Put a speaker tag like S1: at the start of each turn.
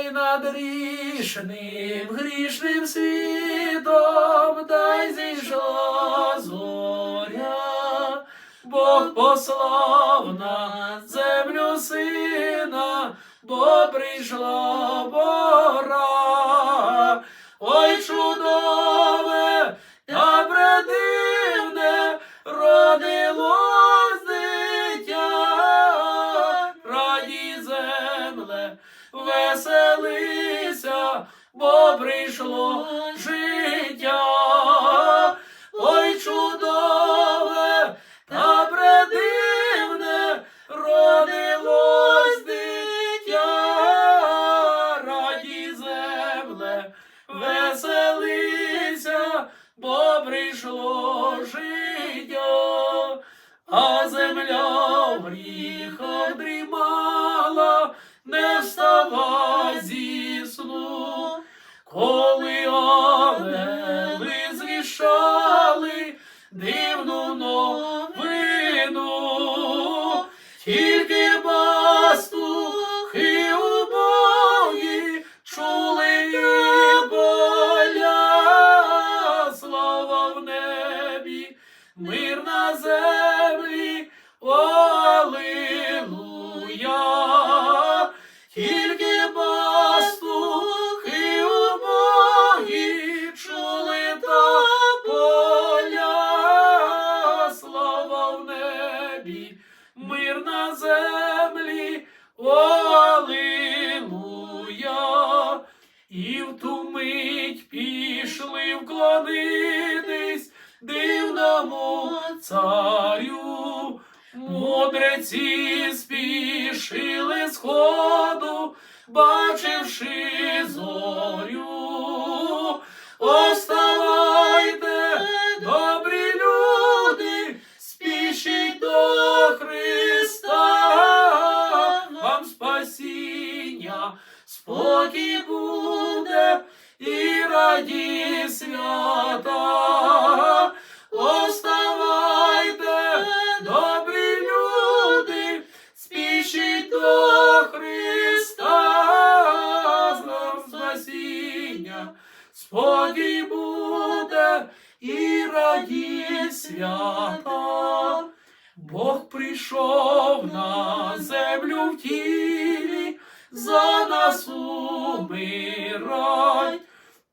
S1: ой над грішним, грішним світом, дай зійшла зоря, Бог послав на землю сина, бо прийшла пора. Бо прийшло життя. Ой, чудове, та предивне, родилось дитя, раді земле, веселися, бо прийшло життя, а земля в гріхах дрімала, не сну, коли ангели звішали дивну новину, тільки пастухи убогі чули і слава в небі, мир на землі, Аллилуйя. Небі, мир на землі, Аллилуйя. І в ту мить пішли вклонитись дивному царю. Мудреці спішили сходу, бачивши спокій буде і раді свята. Оставайте, добрі люди, спішіть до Христа, з нам спасіння, спокій буде і раді свята. Бог прийшов на землю в тілі,